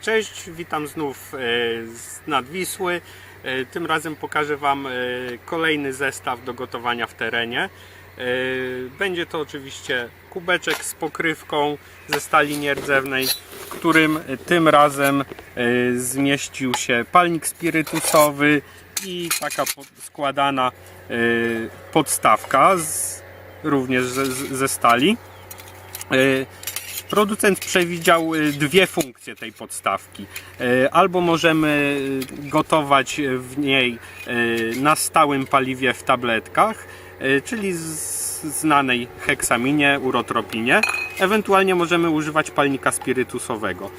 Cześć, witam znów e, z Nadwisły. E, Tym razem pokażę Wam e, kolejny zestaw do gotowania w terenie. E, Będzie to oczywiście kubeczek z pokrywką ze stali nierdzewnej, w którym tym razem e, zmieścił się palnik spirytusowy i taka składana e, podstawka z, również ze, ze stali. Producent przewidział y, dwie funkcje tej podstawki. Y, Albo możemy y, gotować w niej na stałym paliwie w tabletkach, czyli znanej heksaminie, urotropinie. Ewentualnie możemy używać palnika spirytusowego.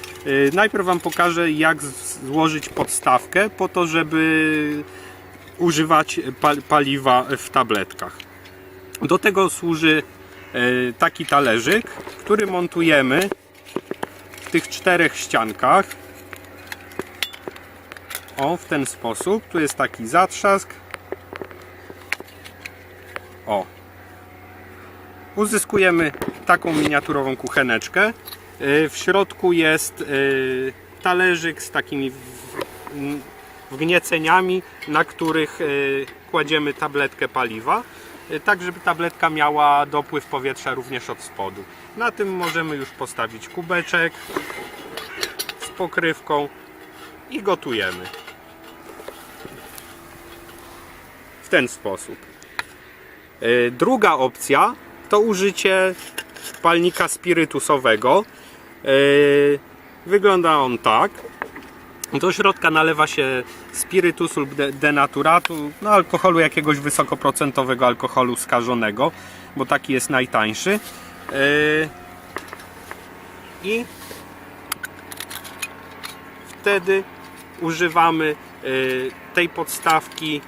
Najpierw Wam pokażę, jak złożyć podstawkę po to, żeby używać pal- paliwa w tabletkach. Do tego służy taki talerzyk, który montujemy w tych czterech ściankach. O, w ten sposób. Tu jest taki zatrzask. O. Uzyskujemy taką miniaturową kucheneczkę. E, W środku jest e, talerzyk z takimi wgnieceniami, na których e, kładziemy tabletkę paliwa, e, tak żeby tabletka miała dopływ powietrza również od spodu. Na tym możemy już postawić kubeczek z pokrywką i gotujemy. W ten sposób. E, Druga opcja to użycie palnika spirytusowego. E, Wygląda on tak. Do środka nalewa się spirytusu lub de- denaturatu, no alkoholu jakiegoś wysokoprocentowego alkoholu skażonego, bo taki jest najtańszy. Yy, I wtedy używamy yy, tej podstawki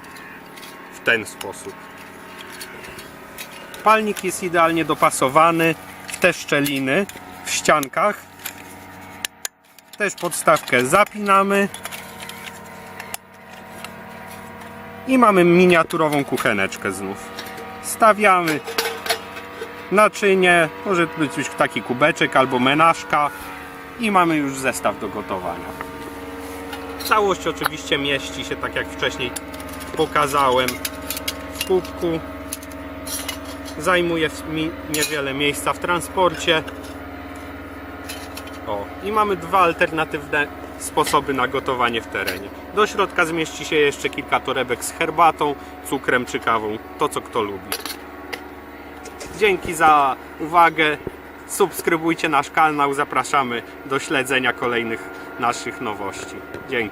w ten sposób. Palnik jest idealnie dopasowany w te szczeliny w ściankach też podstawkę zapinamy i mamy miniaturową kucheneczkę znów. Stawiamy naczynie, może być taki kubeczek albo menażka i mamy już zestaw do gotowania. Całość oczywiście mieści się tak jak wcześniej pokazałem w kubku. Zajmuje niewiele miejsca w transporcie. O, i mamy dwa alternatywne sposoby na gotowanie w terenie. Do środka zmieści się jeszcze kilka torebek z herbatą, cukrem czy kawą, to co kto lubi. Dzięki za uwagę. Subskrybujcie nasz kanał, zapraszamy do śledzenia kolejnych naszych nowości. Dzięki.